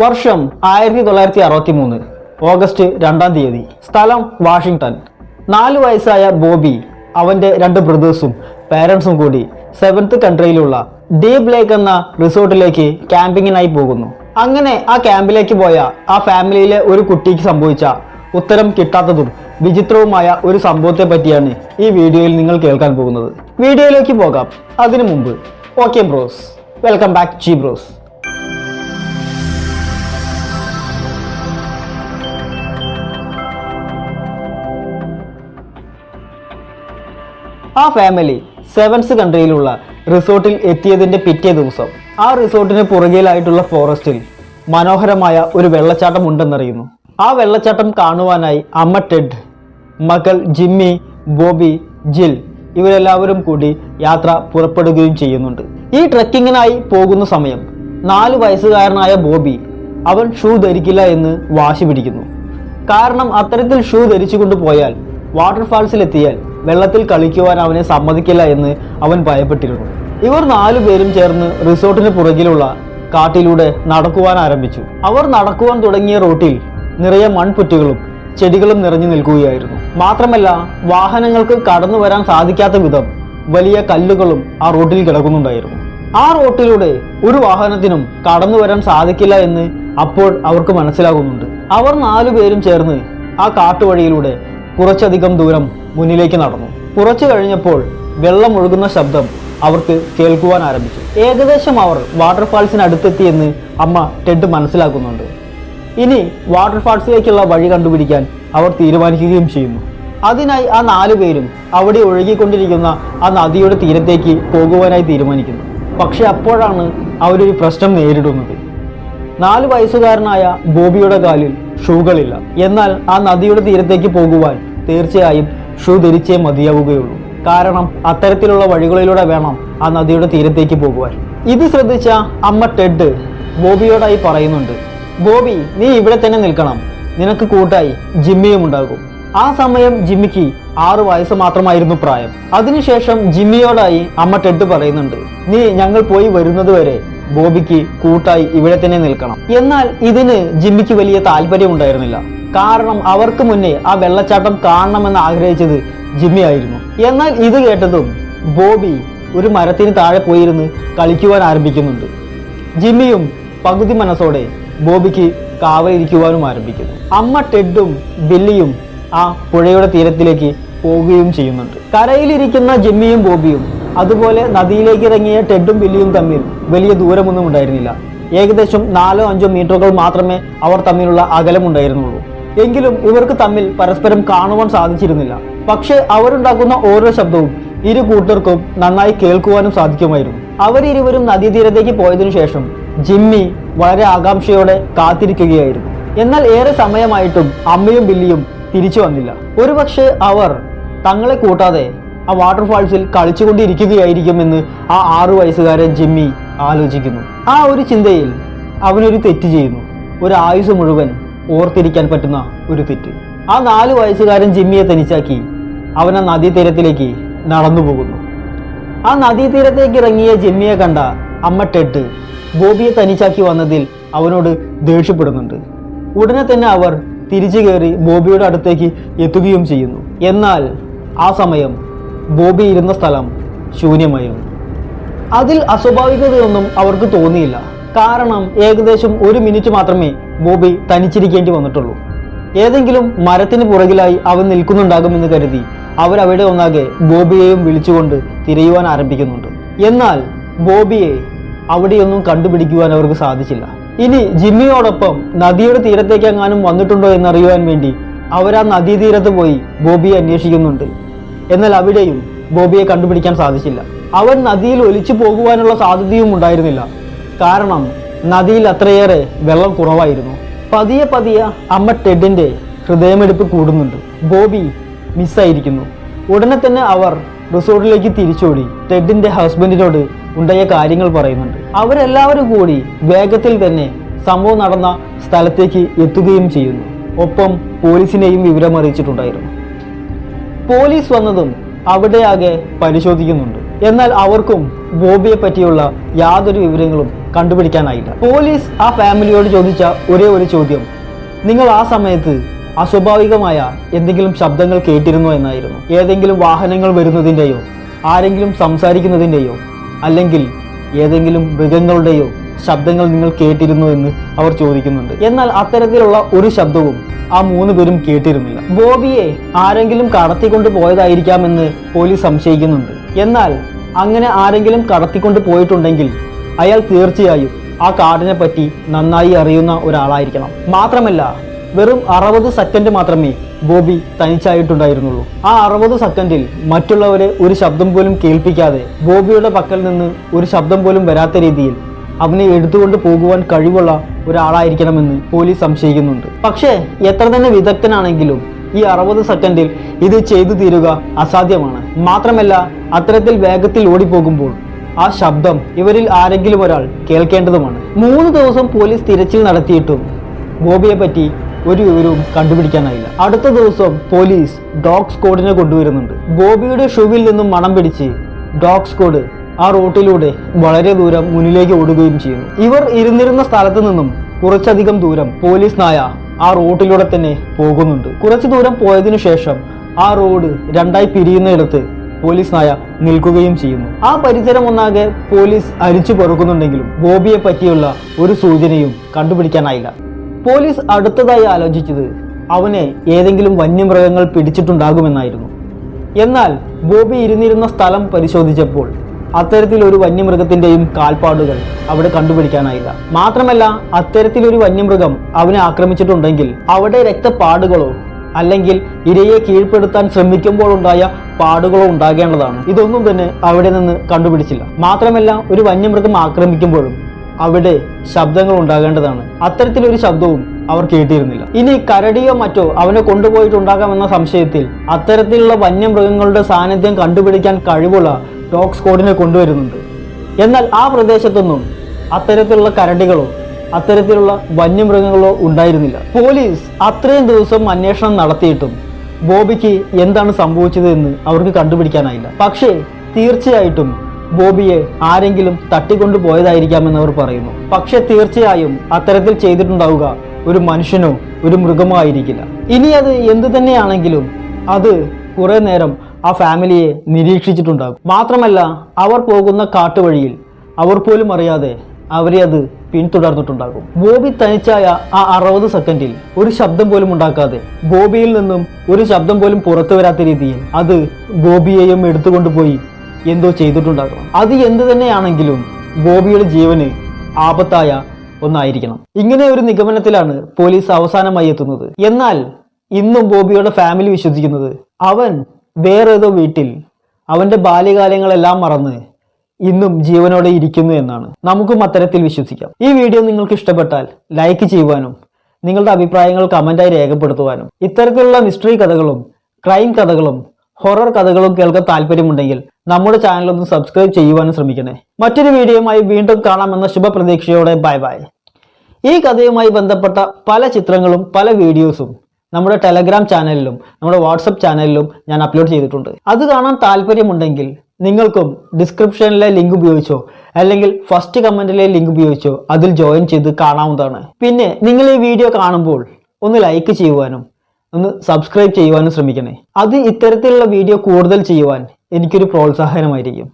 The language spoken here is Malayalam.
വർഷം ആയിരത്തി തൊള്ളായിരത്തി അറുപത്തി മൂന്ന് ഓഗസ്റ്റ് രണ്ടാം തീയതി. സ്ഥലം വാഷിങ്ടൺ നാല് വയസ്സായ ബോബി അവന്റെ രണ്ട് ബ്രദേഴ്സും പേരൻസും കൂടി സെവൻത്ത് കൺട്രിയിലുള്ള ഡീപ് ലേക്ക് എന്ന റിസോർട്ടിലേക്ക് ക്യാമ്പിങ്ങിനായി പോകുന്നു. അങ്ങനെ ആ ക്യാമ്പിലേക്ക് പോയ ആ ഫാമിലിയിലെ ഒരു കുട്ടിക്ക് സംഭവിച്ച ഉത്തരം കിട്ടാത്തതും വിചിത്രവുമായ ഒരു സംഭവത്തെ പറ്റിയാണ് ഈ വീഡിയോയിൽ നിങ്ങൾ കേൾക്കാൻ പോകുന്നത്. വീഡിയോയിലേക്ക് പോകാം. അതിനു മുമ്പ് okay bros. Welcome back G bros. ആ ഫാമിലി സെവൻസ് കൺട്രിയിലുള്ള റിസോർട്ടിൽ എത്തിയതിന്റെ പിറ്റേ ദിവസം ആ റിസോർട്ടിന് പുറകിലായിട്ടുള്ള ഫോറസ്റ്റിൽ മനോഹരമായ ഒരു വെള്ളച്ചാട്ടം ഉണ്ടെന്നറിയുന്നു ആ വെള്ളച്ചാട്ടം കാണുവാനായി അമ്മ ടെഡ് മകൾ ജിമ്മി ബോബി ജിൽ ഇവരെല്ലാവരും കൂടി യാത്ര പുറപ്പെടുകയും ചെയ്യുന്നുണ്ട്. ഈ ട്രക്കിങ്ങിനായി പോകുന്ന സമയം നാല് വയസ്സുകാരനായ ബോബി അവൻ ഷൂ ധരിക്കില്ല എന്ന് വാശി പിടിക്കുന്നു. കാരണം അത്തരത്തിൽ ഷൂ ധരിച്ചു കൊണ്ടുപോയാൽ വാട്ടർഫാൾസിലെത്തിയാൽ വെള്ളത്തിൽ കളിക്കുവാൻ അവനെ സമ്മതിക്കില്ല എന്ന് അവൻ ഭയപ്പെട്ടിരുന്നു. ഇവർ നാലു പേരും ചേർന്ന് റിസോർട്ടിന് പുറകിലുള്ള കാട്ടിലൂടെ നടക്കുവാൻ ആരംഭിച്ചു. അവർ നടക്കുവാൻ തുടങ്ങിയ റോട്ടിൽ നിറയെ മൺപുറ്റുകളും ചെടികളും നിറഞ്ഞു നിൽക്കുകയായിരുന്നു. മാത്രമല്ല വാഹനങ്ങൾക്ക് കടന്നു വരാൻ സാധിക്കാത്ത വിധം വലിയ കല്ലുകളും ആ റോട്ടിൽ കിടക്കുന്നുണ്ടായിരുന്നു. ആ റോട്ടിലൂടെ ഒരു വാഹനത്തിനും കടന്നു വരാൻ സാധിക്കില്ല എന്ന് അപ്പോൾ അവർക്ക് മനസ്സിലാകുന്നുണ്ട്. അവർ നാലു പേരും ചേർന്ന് ആ കാട്ടുവഴിയിലൂടെ കുറച്ചധികം ദൂരം മുന്നിലേക്ക് നടന്നു. കുറച്ചു കഴിഞ്ഞപ്പോൾ വെള്ളം ഒഴുകുന്ന ശബ്ദം അവർക്ക് കേൾക്കുവാൻ ആരംഭിച്ചു. ഏകദേശം അവർ വാട്ടർഫാൾസിനടുത്തെത്തിയെന്ന് അമ്മ ടെഡ് മനസ്സിലാക്കുന്നുണ്ട്. ഇനി വാട്ടർഫാൾസിലേക്കുള്ള വഴി കണ്ടുപിടിക്കാൻ അവർ തീരുമാനിക്കുകയും ചെയ്യുന്നു. അതിനായി ആ നാലു പേരും അവിടെ ഒഴുകിക്കൊണ്ടിരിക്കുന്ന ആ നദിയുടെ തീരത്തേക്ക് പോകുവാനായി തീരുമാനിക്കുന്നു. പക്ഷെ അപ്പോഴാണ് അവരൊരു പ്രശ്നം നേരിടുന്നത്. നാല് വയസ്സുകാരനായ ബോബിയുടെ കാലിൽ ഷൂകളില്ല. എന്നാൽ ആ നദിയുടെ തീരത്തേക്ക് പോകുവാൻ തീർച്ചയായും ഷൂ ധരിച്ചേ മതിയാവുകയുള്ളൂ. കാരണം അത്തരത്തിലുള്ള വഴികളിലൂടെ വേണം ആ നദിയുടെ തീരത്തേക്ക് പോകുവാൻ. ഇത് ശ്രദ്ധിച്ച അമ്മ ടെഡ് ബോബിയോടായി പറയുന്നുണ്ട് ബോബി നീ ഇവിടെ തന്നെ നിൽക്കണം. നിനക്ക് കൂട്ടായി ജിമ്മിയും ഉണ്ടാകും. ആ സമയം ജിമ്മിക്ക് ആറ് വയസ്സ് മാത്രമായിരുന്നു പ്രായം. അതിനുശേഷം ജിമ്മിയോടായി അമ്മ ടെഡ് പറയുന്നുണ്ട് നീ ഞങ്ങൾ പോയി വരുന്നത് വരെ ബോബിക്ക് കൂട്ടായി ഇവിടെ തന്നെ നിൽക്കണം. എന്നാൽ ഇതിന് ജിമ്മിക്ക് വലിയ താല്പര്യം ഉണ്ടായിരുന്നില്ല കാരണം അവർക്ക് മുന്നേ ആ വെള്ളച്ചാട്ടം കാണണമെന്ന് ആഗ്രഹിച്ചത് ജിമ്മി ആയിരുന്നു എന്നാൽ ഇത് കേട്ടതും ബോബി ഒരു മരത്തിന് താഴെ പോയിരുന്ന് കളിക്കുവാൻ ആരംഭിക്കുന്നുണ്ട്. ജിമ്മിയും പകുതി മനസ്സോടെ ബോബിക്ക് കാവലിരിക്കുവാനും ആരംഭിക്കുന്നു. അമ്മ ടെഡും ബില്ലിയും ആ പുഴയുടെ തീരത്തിലേക്ക് പോവുകയും ചെയ്യുന്നുണ്ട്. കരയിലിരിക്കുന്ന ജിമ്മിയും ബോബിയും അതുപോലെ നദിയിലേക്ക് ഇറങ്ങിയ ടെഡും ബില്ലിയും തമ്മിൽ വലിയ ദൂരമൊന്നും ഉണ്ടായിരുന്നില്ല. ഏകദേശം നാലോ അഞ്ചോ മീറ്ററുകൾ മാത്രമേ അവർ തമ്മിലുള്ള അകലമുണ്ടായിരുന്നുള്ളൂ എങ്കിലും ഇവർക്ക് തമ്മിൽ പരസ്പരം കാണുവാൻ സാധിച്ചിരുന്നില്ല. പക്ഷേ അവരുണ്ടാക്കുന്ന ഓരോ ശബ്ദവും ഇരു കൂട്ടർക്കും നന്നായി കേൾക്കുവാനും സാധിക്കുമായിരുന്നു. അവരിരുവരും നദീതീരത്തേക്ക് പോയതിനു ശേഷം ജിമ്മി വളരെ ആകാംക്ഷയോടെ കാത്തിരിക്കുകയായിരുന്നു. എന്നാൽ ഏറെ സമയമായിട്ടും അമ്മയും ബില്ലിയും തിരിച്ചു വന്നില്ല. ഒരുപക്ഷെ അവർ തങ്ങളെ കൂട്ടാതെ ആ വാട്ടർഫാൾസിൽ കളിച്ചുകൊണ്ടിരിക്കുകയായിരിക്കുമെന്ന് ആ ആറു വയസ്സുകാരൻ ജിമ്മി ആലോചിക്കുന്നു. ആ ഒരു ചിന്തയിൽ അവനൊരു തെറ്റ് ചെയ്യുന്നു. ഒരു ആയുസ് മുഴുവൻ ഓർത്തിരിക്കാൻ പറ്റുന്ന ഒരു തെറ്റ്. ആ നാല് വയസ്സുകാരൻ ജിമ്മിയെ തനിച്ചാക്കി അവൻ ആ നദീതീരത്തിലേക്ക് നടന്നു പോകുന്നു. ആ നദീതീരത്തേക്ക് ഇറങ്ങിയ ജിമ്മിയെ കണ്ട അമ്മ ടെട്ട് ബോബിയെ തനിച്ചാക്കി വന്നതിൽ അവനോട് ദേഷ്യപ്പെടുന്നുണ്ട്. ഉടനെ തന്നെ അവർ തിരിച്ചു കയറി ബോബിയുടെ അടുത്തേക്ക് എത്തുകയും ചെയ്യുന്നു. എന്നാൽ ആ സമയം ബോബി ഇരുന്ന സ്ഥലം ശൂന്യമായിരുന്നു. അതിൽ അസ്വാഭാവികതയൊന്നും അവർക്ക് തോന്നിയില്ല. കാരണം ഏകദേശം ഒരു മിനിറ്റ് മാത്രമേ ബോബി തനിച്ചിരിക്കേണ്ടി വന്നിട്ടുള്ളൂ. ഏതെങ്കിലും മരത്തിന് പുറകിലായി അവൻ നിൽക്കുന്നുണ്ടാകുമെന്ന് കരുതി അവരവിടെ ഒന്നാകെ ബോബിയെയും വിളിച്ചുകൊണ്ട് തിരയുവാൻ ആരംഭിക്കുന്നുണ്ട്. എന്നാൽ ബോബിയെ അവിടെയൊന്നും കണ്ടുപിടിക്കുവാൻ അവർക്ക് സാധിച്ചില്ല. ഇനി ജിമ്മിയോടൊപ്പം നദിയുടെ തീരത്തേക്ക് എങ്ങാനും വന്നിട്ടുണ്ടോ എന്നറിയുവാൻ വേണ്ടി അവർ ആ നദീതീരത്ത് പോയി ബോബിയെ അന്വേഷിക്കുന്നുണ്ട്. എന്നാൽ അവിടെയും ബോബിയെ കണ്ടുപിടിക്കാൻ സാധിച്ചില്ല. അവൻ നദിയിൽ ഒലിച്ചു പോകുവാനുള്ള സാധ്യതയും ഉണ്ടായിരുന്നില്ല. കാരണം നദിയിൽ അത്രയേറെ വെള്ളം കുറവായിരുന്നു. പതിയെ പതിയെ അമ്മ ടെഡിന്റെ ഹൃദയമെടുപ്പ് കൂടുന്നുണ്ട്. ബോബി മിസ്സായിരിക്കുന്നു. ഉടനെ തന്നെ അവർ റിസോർട്ടിലേക്ക് തിരിച്ചോടി. ടെഡിന്റെ ഹസ്ബൻഡിനോട് ഉണ്ടായ കാര്യങ്ങൾ പറയുന്നുണ്ട്. അവരെല്ലാവരും കൂടി വേഗത്തിൽ തന്നെ സംഭവം നടന്ന സ്ഥലത്തേക്ക് എത്തുകയും ചെയ്യുന്നു. ഒപ്പം പോലീസിനെയും വിവരം അറിയിച്ചിട്ടുണ്ടായിരുന്നു പോലീസ് വന്നതും അവിടെയാകെ പരിശോധിക്കുന്നുണ്ട്. എന്നാൽ അവർക്കും ബോബിയെ പറ്റിയുള്ള യാതൊരു വിവരങ്ങളും കണ്ടുപിടിക്കാനായില്ല. പോലീസ് ആ ഫാമിലിയോട് ചോദിച്ച ഒരേ ഒരു ചോദ്യം. നിങ്ങൾ ആ സമയത്ത് അസ്വാഭാവികമായ എന്തെങ്കിലും ശബ്ദങ്ങൾ കേട്ടിരുന്നോ എന്നായിരുന്നു. ഏതെങ്കിലും വാഹനങ്ങൾ വരുന്നതിന്റെയോ ആരെങ്കിലും സംസാരിക്കുന്നതിന്റെയോ അല്ലെങ്കിൽ ഏതെങ്കിലും മൃഗങ്ങളുടെയോ ശബ്ദങ്ങൾ നിങ്ങൾ കേട്ടിരുന്നു എന്ന് അവർ ചോദിക്കുന്നുണ്ട്. എന്നാൽ അത്തരത്തിലുള്ള ഒരു ശബ്ദവും ആ മൂന്ന് പേരും കേട്ടിരുന്നില്ല. ബോബിയെ ആരെങ്കിലും കടത്തിക്കൊണ്ട് പോയതായിരിക്കാമെന്ന് പോലീസ് സംശയിക്കുന്നുണ്ട്. എന്നാൽ അങ്ങനെ ആരെങ്കിലും കടത്തിക്കൊണ്ട് പോയിട്ടുണ്ടെങ്കിൽ അയാൾ തീർച്ചയായും ആ കാടിനെ പറ്റി നന്നായി അറിയുന്ന ഒരാളായിരിക്കണം. മാത്രമല്ല വെറും അറുപത് സെക്കൻഡ് മാത്രമേ ബോബി തനിച്ചായിട്ടുണ്ടായിരുന്നുള്ളൂ. ആ അറുപത് സെക്കൻഡിൽ മറ്റുള്ളവരെ ഒരു ശബ്ദം പോലും കേൾപ്പിക്കാതെ ബോബിയുടെ പക്കൽ നിന്ന് ഒരു ശബ്ദം പോലും വരാത്ത രീതിയിൽ അവനെ എടുത്തുകൊണ്ട് പോകുവാൻ കഴിവുള്ള ഒരാളായിരിക്കണമെന്ന് പോലീസ് സംശയിക്കുന്നുണ്ട്. പക്ഷേ എത്ര തന്നെ വിദഗ്ധനാണെങ്കിലും ഈ അറുപത് സെക്കൻഡിൽ ഇത് ചെയ്തു തീരുക അസാധ്യമാണ്. മാത്രമല്ല അത്തരത്തിൽ വേഗത്തിൽ ഓടിപ്പോകുമ്പോൾ ആ ശബ്ദം ഇവരിൽ ആരെങ്കിലും ഒരാൾ കേൾക്കേണ്ടതുമാണ്. മൂന്ന് ദിവസം പോലീസ് തിരച്ചിൽ നടത്തിയിട്ടും ബോബിയെ പറ്റി ഒരു വിവരവും കണ്ടുപിടിക്കാനായില്ല. അടുത്ത ദിവസം പോലീസ് ഡോഗ് സ്ക്വാഡിനെ കൊണ്ടുവരുന്നുണ്ട്. ബോബിയുടെ ഷൂവിൽ നിന്നും മണം പിടിച്ച് ഡോഗ് സ്ക്വാഡ് ആ റോട്ടിലൂടെ വളരെ ദൂരം മുന്നിലേക്ക് ഓടുകയും ചെയ്യുന്നു. ഇവർ ഇരുന്നിരുന്ന സ്ഥലത്ത് നിന്നും കുറച്ചധികം ദൂരം പോലീസ് നായ ആ റോട്ടിലൂടെ തന്നെ പോകുന്നുണ്ട്. കുറച്ചു ദൂരം പോയതിനു ശേഷം ആ റോഡ് രണ്ടായി പിരിയുന്നിടത്ത് പോലീസ് നായ നിൽക്കുകയും ചെയ്യുന്നു. ആ പരിസരം ഒന്നാകെ പോലീസ് അരിച്ചു പെറുക്കുന്നുണ്ടെങ്കിലും ബോബിയെ പറ്റിയുള്ള ഒരു സൂചനയും കണ്ടുപിടിക്കാനായില്ല. പോലീസ് അടുത്തതായി ആലോചിച്ചത് അവനെ ഏതെങ്കിലും വന്യമൃഗങ്ങൾ പിടിച്ചിട്ടുണ്ടാകുമെന്നായിരുന്നു. എന്നാൽ ബോബി ഇരുന്നിരുന്ന സ്ഥലം പരിശോധിച്ചപ്പോൾ അത്തരത്തിൽ ഒരു വന്യമൃഗത്തിന്റെയും കാൽപ്പാടുകൾ അവിടെ കണ്ടുപിടിക്കാനായില്ല. മാത്രമല്ല അത്തരത്തിൽ ഒരു വന്യമൃഗം അവനെ ആക്രമിച്ചിട്ടുണ്ടെങ്കിൽ അവിടെ രക്തപ്പാടുകളോ അല്ലെങ്കിൽ ഇരയെ കീഴ്പ്പെടുത്താൻ ശ്രമിക്കുമ്പോൾ ഉണ്ടായ പാടുകളോ ഉണ്ടാകേണ്ടതാണ്. ഇതൊന്നും തന്നെ അവിടെ നിന്ന് കണ്ടുപിടിച്ചില്ല. മാത്രമല്ല ഒരു വന്യമൃഗം ആക്രമിക്കുമ്പോഴും അവിടെ ശബ്ദങ്ങൾ ഉണ്ടാകേണ്ടതാണ്. അത്തരത്തിലൊരു ശബ്ദവും അവർ കേട്ടിരുന്നില്ല. ഇനി കരടിയോ മറ്റോ അവനെ കൊണ്ടുപോയിട്ടുണ്ടാകാമെന്ന സംശയത്തിൽ അത്തരത്തിലുള്ള വന്യമൃഗങ്ങളുടെ സാന്നിധ്യം കണ്ടുപിടിക്കാൻ കഴിവുള്ള ഡോഗ് സ്ക്വാഡിനെ കൊണ്ടുവരുന്നുണ്ട്. എന്നാൽ ആ പ്രദേശത്തൊന്നും അത്തരത്തിലുള്ള കരടികളോ അത്തരത്തിലുള്ള വന്യമൃഗങ്ങളോ ഉണ്ടായിരുന്നില്ല. പോലീസ് അത്രയും ദിവസം അന്വേഷണം നടത്തിയിട്ടും ബോബിക്ക് എന്താണ് സംഭവിച്ചത് എന്ന് അവർക്ക് കണ്ടുപിടിക്കാനായില്ല. പക്ഷേ തീർച്ചയായിട്ടും ബോബിയെ ആരെങ്കിലും തട്ടിക്കൊണ്ടു പോയതായിരിക്കാമെന്ന് അവർ പറയുന്നു. പക്ഷെ തീർച്ചയായും അത്തരത്തിൽ ചെയ്തിട്ടുണ്ടാവുക ഒരു മനുഷ്യനോ ഒരു മൃഗമോ ആയിരിക്കില്ല. ഇനി അത് എന്തു തന്നെയാണെങ്കിലും അത് കുറേ നേരം ആ ഫാമിലിയെ നിരീക്ഷിച്ചിട്ടുണ്ടാകും. മാത്രമല്ല അവർ പോകുന്ന കാട്ടുവഴിയിൽ അവർ പോലും അറിയാതെ അവരെ അത് പിന്തുടർന്നിട്ടുണ്ടാകും. ബോബി തനിച്ചായ ആ അറുപത് സെക്കൻഡിൽ ഒരു ശബ്ദം പോലും ഉണ്ടാക്കാതെ ബോബിയിൽ നിന്നും ഒരു ശബ്ദം പോലും പുറത്തു വരാത്ത രീതിയിൽ അത് ബോബിയെയും എടുത്തുകൊണ്ടുപോയി എന്തോ ചെയ്തിട്ടുണ്ടാകണം അത് എന്ത് തന്നെയാണെങ്കിലും ബോബിയുടെ ജീവന് ആപത്തായ ഒന്നായിരിക്കണം. ഇങ്ങനെ ഒരു നിഗമനത്തിലാണ് പോലീസ് അവസാനമായി എത്തുന്നത്. എന്നാൽ ഇന്നും ബോബിയുടെ ഫാമിലി വിശ്വസിക്കുന്നത് അവൻ വേറേതോ വീട്ടിൽ അവന്റെ ബാല്യകാലങ്ങളെല്ലാം മറന്ന് ഇന്നും ജീവനോടെ ഇരിക്കുന്നു എന്നാണ്. നമുക്കും അത്തരത്തിൽ വിശ്വസിക്കാം. ഈ വീഡിയോ നിങ്ങൾക്ക് ഇഷ്ടപ്പെട്ടാൽ ലൈക്ക് ചെയ്യുവാനും നിങ്ങളുടെ അഭിപ്രായങ്ങൾ കമന്റായി രേഖപ്പെടുത്തുവാനും. ഇത്തരത്തിലുള്ള മിസ്റ്ററി കഥകളും ക്രൈം കഥകളും ഹൊറർ കഥകളും കേൾക്കാൻ താല്പര്യമുണ്ടെങ്കിൽ നമ്മുടെ ചാനൽ ഒന്ന് സബ്സ്ക്രൈബ് ചെയ്യുവാനും ശ്രമിക്കണേ. മറ്റൊരു വീഡിയോയുമായി വീണ്ടും കാണാമെന്ന ശുഭപ്രതീക്ഷയോടെ ബൈ ബൈ ഈ കഥയുമായി ബന്ധപ്പെട്ട പല ചിത്രങ്ങളും പല വീഡിയോസും നമ്മുടെ ടെലഗ്രാം ചാനലിലും നമ്മുടെ വാട്സപ്പ് ചാനലിലും ഞാൻ അപ്ലോഡ് ചെയ്തിട്ടുണ്ട്. അത് കാണാൻ താല്പര്യമുണ്ടെങ്കിൽ നിങ്ങൾക്കും ഡിസ്ക്രിപ്ഷനിലെ ലിങ്ക് ഉപയോഗിച്ചോ അല്ലെങ്കിൽ ഫസ്റ്റ് കമന്റിലെ ലിങ്ക് ഉപയോഗിച്ചോ അതിൽ ജോയിൻ ചെയ്ത് കാണാവുന്നതാണ്. പിന്നെ നിങ്ങൾ ഈ വീഡിയോ കാണുമ്പോൾ ഒന്ന് ലൈക്ക് ചെയ്യുവാനും ഒന്ന് സബ്സ്ക്രൈബ് ചെയ്യുവാനും ശ്രമിക്കണേ. അത് ഇത്തരത്തിലുള്ള വീഡിയോ കൂടുതൽ ചെയ്യുവാൻ എനിക്കൊരു പ്രോത്സാഹനമായിരിക്കും.